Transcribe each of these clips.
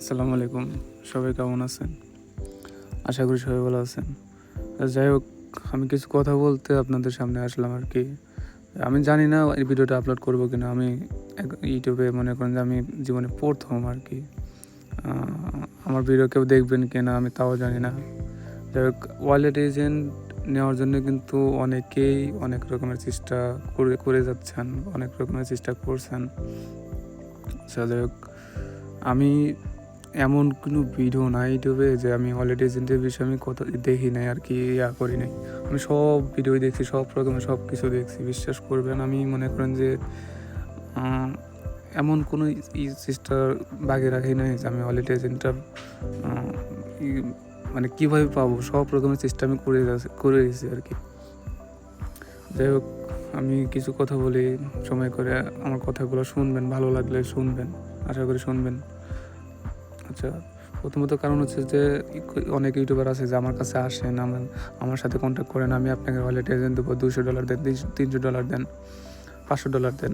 আসসালামু আলাইকুম। সবাই কেমন আছেন? আশা করি সবাই ভালো আছেন। যাই হোক, আমি কিছু কথা বলতে আপনাদের সামনে আসলাম আর কি। আমি জানি না এই ভিডিওটা আপলোড করব কিনা। আমি ইউটিউবে মনে করেন যে আমি জীবনে প্রথম আর কি। আমার ভিডিও কেউ দেখবেন কিনা আমি তাও জানি না। যাই হোক ওয়ালেট এজেন্ট নেওয়ার জন্য কিন্তু অনেকেই অনেক রকমের চেষ্টা করে করে যাচ্ছেন, অনেক রকমের চেষ্টা করছেন। আচ্ছা যাই হোক, আমি এমন কোনো ভিডিও নাই ইউটিউবে যে আমি ওয়ালেট এজেন্টের বিষয়ে আমি কত দেখি নাই আর কি, ইয়া করি নাই। আমি সব ভিডিও দেখছি, সব রকমের সব কিছু দেখছি। বিশ্বাস করবেন, আমি মনে করেন যে এমন কোনো চেষ্টা বাগে রাখি নাই যে আমি ওয়ালেট এজেন্টটা মানে কীভাবে পাবো? সব রকমের চেষ্টা আমি করে করে দিয়েছি আর কি। যাই হোক, আমি কিছু কথা বলি, সময় করে আমার কথাগুলো শুনবেন, ভালো লাগলে শুনবেন, আশা করি শুনবেন। আচ্ছা প্রথমত কারণ হচ্ছে যে, অনেক ইউটিউবার আছে যে আমার কাছে আসেন, আমার আমার সাথে কন্ট্যাক্ট করেন, আমি আপনাকে ওয়ালেট এজেন্ট দেবো দুশো ডলার দেন, তিনশো ডলার দেন, পাঁচশো ডলার দেন।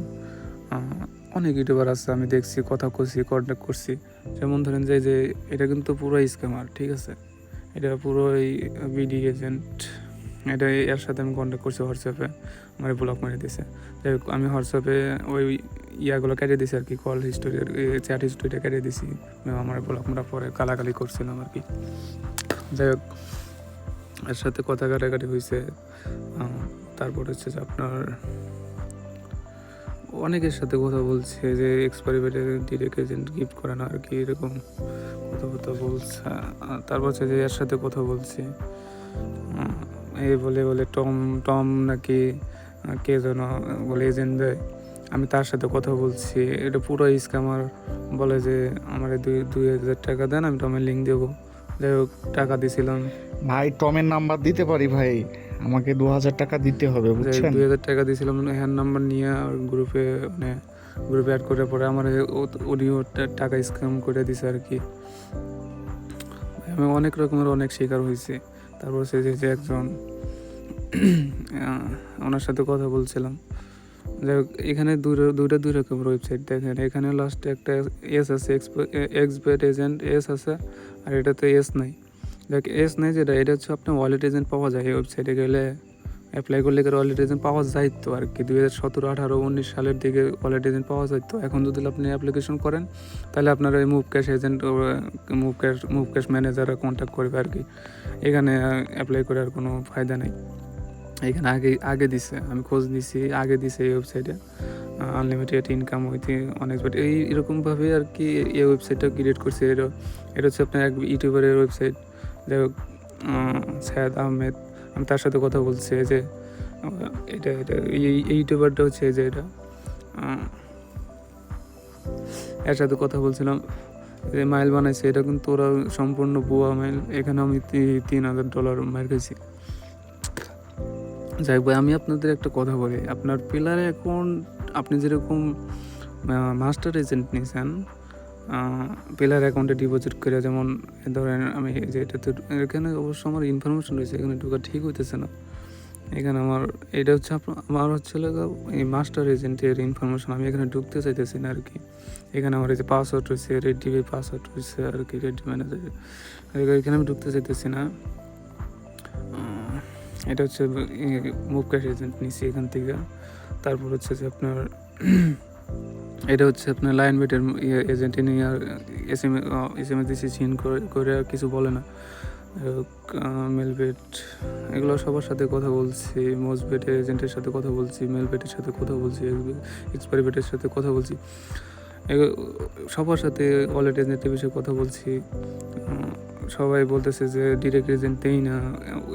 অনেক ইউটিউবার আছে, আমি দেখছি, কথা করছি কন্ট্যাক্ট করছি। যেমন ধরেন যে যে, এটা কিন্তু পুরো স্ক্যামার ঠিক আছে? এটা পুরোই বিডি এজেন্ট এটা এর সাথে আমি কন্ট্যাক্ট করছি হোয়াটসঅ্যাপে আমার ব্লক মেরে দিয়েছে যাই হোক, আমি হোয়াটসঅ্যাপে ওই ইয়াগুলো কেটে দিছি আর কি কল হিস্টোরি চ্যাট হিস্টোরিটা কেটে দিছি। আমার ব্লক মারা পরে কালাকালি করছিলাম আর কি। যাই হোক, এর সাথে কথা কাটাকাটি হয়েছে তারপর হচ্ছে যে আপনার অনেকের সাথে কথা বলছে যে এক্সপায়ারি ডেটে ডিরেক্ট এজেন্ট গিফট করে না আর কি, এরকম কথা কথা বলছে তারপর হচ্ছে যে এর সাথে কথা বলছি। এই বলে বলে টম টম নাকি কে যেন বলে এজেন্ট দেয়। আমি তার সাথে কথা বলছি। এটা পুরো স্ক্যামার বলে যে আমার দুই দুই হাজার টাকা দেন আমি টমের লিঙ্ক দেবো। যাই হোক টাকা দিছিলাম। ভাই টমের নাম্বার দিতে পারি ভাই? আমাকে দু হাজার টাকা দিতে হবে বুঝছেন? দুই হাজার টাকা দিয়েছিলাম হ্যান্ড নাম্বার নিয়ে আর গ্রুপে মানে গ্রুপে অ্যাড করে পরে আমার উনিও টাকা স্ক্যাম করে দিছে আর কি। আমি অনেক রকমের অনেক শিকার হয়েছি। তারপর সে যে একজন ওনার সাথে কথা বলছিলাম। যাই হোক, এখানে দুটো দুইটা, দুই রকমের ওয়েবসাইট দেখেন। এখানে লাস্টে একটা এস আছে এক্সপেট এজেন্ট এস আছে, আর এটাতে এস নাই। দেখ এস নাই যেটা, এটা হচ্ছে আপনার ওয়ালেট এজেন্ট পাওয়া যায় এই ওয়েবসাইটে গেলে। অ্যাপ্লাই করলে ওয়ালেট এজেন্ট পাওয়া যাইতো আর কি। দুই হাজার সতেরো, আঠারো, উনিশ সালের দিকে ওয়ালেট এজেন্ট পাওয়া যাইতো। এখন যদি আপনি অ্যাপ্লিকেশন করেন, তাহলে আপনার এই move cash agent move cash move cash ম্যানেজাররা contact করবে আর কি। এখানে অ্যাপ্লাই করে আর কোনো ফায়দা নেই। এখানে আগে আগে দিছে, আমি খোঁজ নিছি, আগে দিছে এই ওয়েবসাইটে আনলিমিটেড ইনকাম হইতে অনেক but এই এরকমভাবে আর কি এই ওয়েবসাইটটা ক্রিয়েট করছে। এটা এটা হচ্ছে আপনার এক ইউটিউবারের ওয়েবসাইট যাই হোক সায়াদ আহমেদ, আমি তার সাথে কথা বলছি যে এটা এটা, এই এই ইউটিউবারটা হচ্ছে যে এটা। এর সাথে কথা বলছিলাম যে মাইল বানাইছে, এটা কিন্তু ওরা সম্পূর্ণ বুয়া মাইল এখানে আমি তিন হাজার ডলার মাইল খাইছি। যাই ভাই, আমি আপনাদের একটা কথা বলি। আপনার পিলারে এখন আপনি যেরকম মাস্টার এজেন্ট নিয়েছেন পিলার অ্যাকাউন্টে ডিপোজিট করে যেমন ধরেন আমি যে এটাতে, এখানে অবশ্য আমার ইনফরমেশন রয়েছে, এখানে ঢোকা ঠিক হইতেছে না। এখানে আমার, এটা হচ্ছে আমার হচ্ছে এই মাস্টার এজেন্টের ইনফরমেশন আমি এখানে ঢুকতে চাইতেছি না আর কি এখানে আমার এই যে পাসওয়ার্ড রয়েছে রেড টিভি পাসওয়ার্ড রয়েছে আর কি রেড ম্যানেজার এখানে আমি ঢুকতে চাইতেছি না। এটা হচ্ছে মুভ ক্যাশ এজেন্ট নিছি এখান থেকে। তারপর হচ্ছে যে আপনার এটা হচ্ছে আপনার লাইন বেটের এজেন্ট নিয়ে আর S M S M S দিছি সিন করে আর কিছু বলে না। মেলবেট এগুলো সবার সাথে কথা বলছি মোজবেটের এজেন্টের সাথে কথা বলছি মেলবেটের সাথে কথা বলছি এক্সপায়ারি বেটের সাথে কথা বলছি। সবার সাথে ওয়ালেট এজেন্টের বিষয়ে কথা বলছি। সবাই বলতেছে যে ডিরেক্ট এজেন্ট দেই না,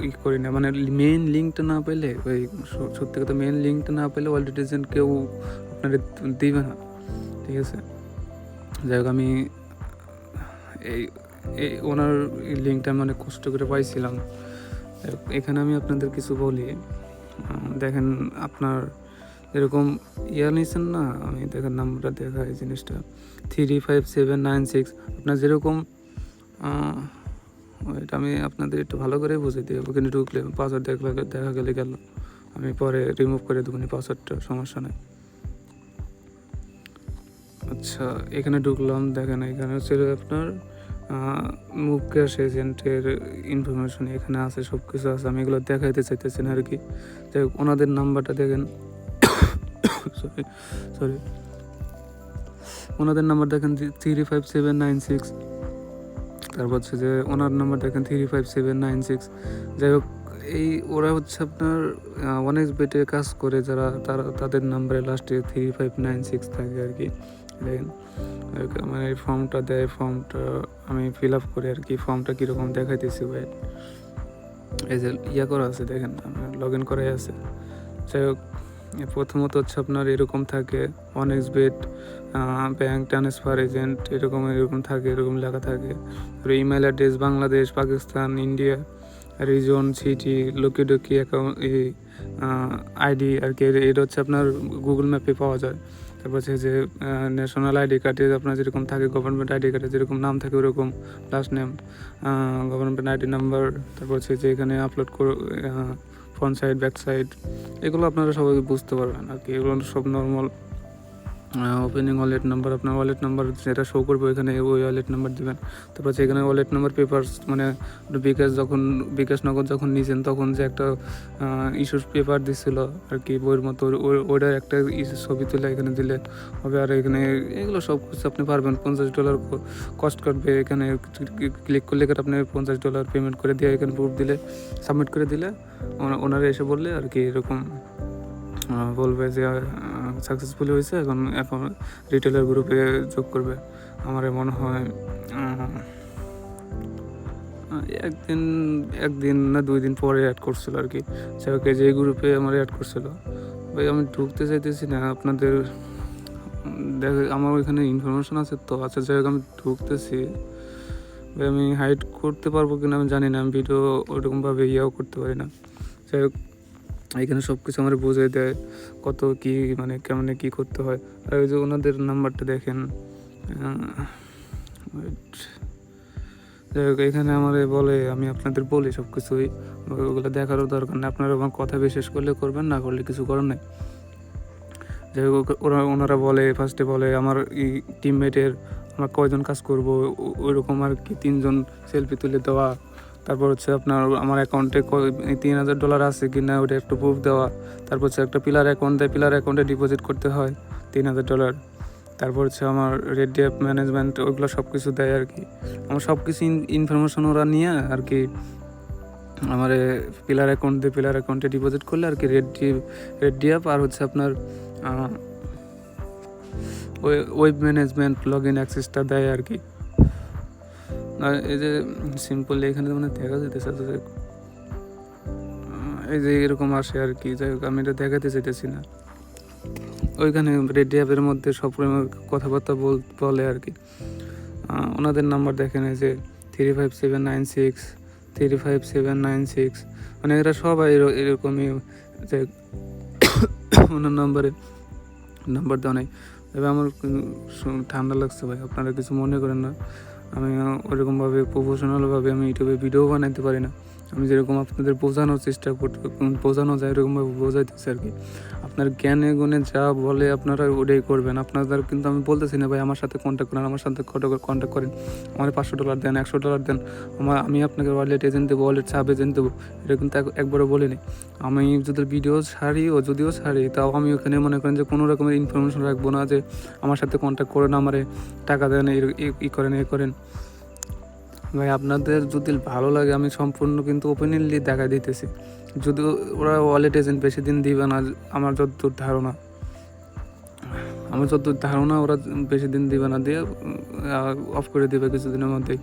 ই করি না। মানে মেন লিঙ্কটা না পেলে, ওই সত্যি কথা মেন লিঙ্কটা না পেলে ওয়ালেট এজেন্ট কেউ আপনার দিবে না, ঠিক আছে? যাই হোক, আমি এই এই ওনার লিঙ্কটা আমি অনেক কষ্ট করে পাইছিলাম। এখানে আমি আপনাদের কিছু বলি। দেখেন আপনার এরকম ইয়ার নিয়েছেন না? আমি দেখেন নাম্বারটা দেখা এই জিনিসটা। Three five seven nine six আপনার যেরকম এটা আমি আপনাদের একটু ভালো করে বুঝে দিই ওখানে ঢুকলে পাসওয়ার্ড দেখলে দেখা গেলে গেল। আমি পরে রিমুভ করে দেবো পাসওয়ার্ডটা সমস্যা নেই। আচ্ছা এখানে ঢুকলাম, দেখেন এখানে হচ্ছে আপনার মুভ ক্যাশ এজেন্টের ইনফরমেশন এখানে আছে সব কিছু আছে, আমি এগুলো দেখাইতে চাইতেছি না আর কি। যাই ওনাদের নাম্বারটা দেখেন। সরি সরি ওনাদের নাম্বার দেখেন three five seven nine six তারপর হচ্ছে যে ওনার নাম্বার দেখেন three five seven nine six যাই হোক, এই ওরা হচ্ছে আপনার অনেক বেটে কাজ করে যারা, তারা, তাদের নাম্বারে লাস্টে থ্রি ফাইভ নাইন সিক্স থাকে আর কি। দেখেন মানে এই ফর্মটা দেয় ফর্মটা আমি ফিল আপ করি আর কি। ফর্মটা কীরকম দেখাইতেছি ভাই। এই যে ইয়া করা আছে, দেখেন লগ ইন করাই আছে। যাই হোক প্রথমত হচ্ছে আপনার এরকম থাকে one bed bank transfer agent এরকম এরকম থাকে, এরকম লেখা থাকে। Email address Bangladesh Pakistan India region city লোকিডোকি account এই আইডি আর কি এটা হচ্ছে আপনার গুগল ম্যাপে পাওয়া যায়। তারপর হচ্ছে যে ন্যাশনাল আইডি কার্ডে আপনার যেরকম থাকে গভর্নমেন্ট আইডি কার্ডে যেরকম নাম থাকে, ওরকম last name government ID number তারপর হচ্ছে যে এখানে upload front side back side এগুলো আপনারা সবাই বুঝতে পারবেন আর কি। এগুলো সব নর্মাল ওপেনিং ওয়ালেট নাম্বার আপনার ওয়ালেট নাম্বার যেটা শো করবে ওইখানে ওই ওয়ালেট নাম্বার দিবেন। তারপর এখানে ওয়ালেট নাম্বার পেপারস মানে বিকাশ যখন, বিকাশ নগদ যখন নিয়েছেন তখন যে একটা ইস্যুর পেপার দিছিল আর কি বইয়ের মতো, ওই- ওইটার একটা ছবি তুলে এখানে দিলে হবে। আর এখানে এগুলো সব কিছু আপনি পারবেন, পঞ্চাশ ডলার কস্ট কাটবে। এখানে ক্লিক করলে আপনি পঞ্চাশ ডলার পেমেন্ট করে দিয়ে এখানে প্রুফ দিলে সাবমিট করে দিলে, ওনা- ওনারা এসে বললে আর কি এরকম বলবে যে সাকসেসফুলি হয়েছে, এখন এখন রিটেলার গ্রুপে যোগ করবে। আমার মনে হয় একদিন একদিন না দুই দিন পরে অ্যাড করছিল আর কি। এই যে গ্রুপে আমার অ্যাড করছিল। ভাই, আমি ঢুকতে চাইতেছি না, আপনাদের, দেখ, আমার ওইখানে ইনফরমেশন আছে তো আচ্ছা যাই হোক, আমি ঢুকতেছি। ভাই, আমি হাইড করতে পারব কিনা আমি জানি না, আমি ভিডিও ওরকমভাবে ইয়েও করতে পারি না। যাই হোক এখানে সব কিছু আমার বুঝিয়ে দেয় কত কি মানে কেমনে কি করতে হয়। আর ওই যে ওনাদের নাম্বারটা দেখেন যাই হোক, এখানে আমার বলে, আমি আপনাদের বলি সব কিছুই ওগুলো দেখারও দরকার নেই। আপনারা আমার কথা বিশেষ করলে করবেন, না করলে কিছু করার নেই। যাই হোক ওরা, ওনারা বলে ফার্স্টে বলে, আমার এই টিমমেটের আমরা কয়জন কাজ করব? ওইরকম আর কি, তিনজন সেলফি তুলে দেওয়া। তারপর হচ্ছে আপনার আমার অ্যাকাউন্টে তিন হাজার ডলার আছে কি না ওটা একটু প্রুফ দেওয়া। তারপর হচ্ছে একটা পিলার অ্যাকাউন্ট দেয় পিলার অ্যাকাউন্টে ডিপোজিট করতে হয় তিন হাজার ডলার তারপর হচ্ছে আমার রেড অ্যাপ ম্যানেজমেন্ট ওইগুলো সব কিছু দেয় আর কি। আমার সব কিছু ইনফরমেশন ওরা নিয়ে আর কি আমার পিলার অ্যাকাউন্ট দিয়ে পিলার অ্যাকাউন্টে ডিপোজিট করলে আর কি রেড ডি রেড অ্যাপ আর হচ্ছে আপনার ওয়েব ম্যানেজমেন্ট লগ ইন অ্যাক্সেসটা দেয় আর কি। আর এই যে সিম্পল এখানে মানে দেখা যেতেছে এই যে এরকম আসে আর কি, যাই হোক, আমি এটা দেখাতে চাইতেছি না। ওইখানে রেড অ্যাপের মধ্যে সব কথাবার্তা বল আর কি। ওনাদের নাম্বার দেখেন, এই যে three five seven nine six three five seven nine six মানে এরা সবাই এর- এরকমই যে ওনার নাম্বারে নাম্বার দেওয়া নেই। তবে আমার ঠান্ডা লাগছে ভাই, আপনারা কিছু মনে করেন না। আমি ওরকমভাবে প্রফেশনালভাবে আমি ইউটিউবে ভিডিও বানাতে পারি না। আমি যেরকম আপনাদের বোঝানোর চেষ্টা করতে বোঝানো যায়, এরকমভাবে বোঝাইতেছি আর কি। আপনার জ্ঞানে গুণে যা বলে আপনারা ওটাই করবেন। আপনাদের কিন্তু আমি বলতেছি না, ভাই, আমার সাথে কন্ট্যাক্ট করেন, আমার সাথে কন্ট্যাক্ট করেন। আমার পাঁচশো ডলার দেন, একশো ডলার দেন। আমার, আমি আপনাকে ওয়ালেট এজেন্ট দেবো ওয়ালেট সাব এজেন্ট দেবো। এটা কিন্তু এক- একবারও বলিনি। আমি যদি ভিডিও ছাড়ি ও যদিও ছাড়ি, তাও আমি ওখানে মনে করেন যে কোনো রকমের ইনফরমেশন রাখব না যে আমার সাথে কন্ট্যাক্ট করেন আমারে টাকা দেন ই করেন, এ করেন। ভাই, আপনাদের যদি ভালো লাগে, আমি সম্পূর্ণ কিন্তু ওপেনলি দেখা দিতেছি। যদি ওরা ওয়ালেট এজেন্ট বেশি দিন দিবে না, আমার যতদূর ধারণা। আমার যতদূর ধারণা, ওরা বেশি দিন দিবে না, দিয়ে অফ করে দিবে কিছুদিনের মধ্যেই।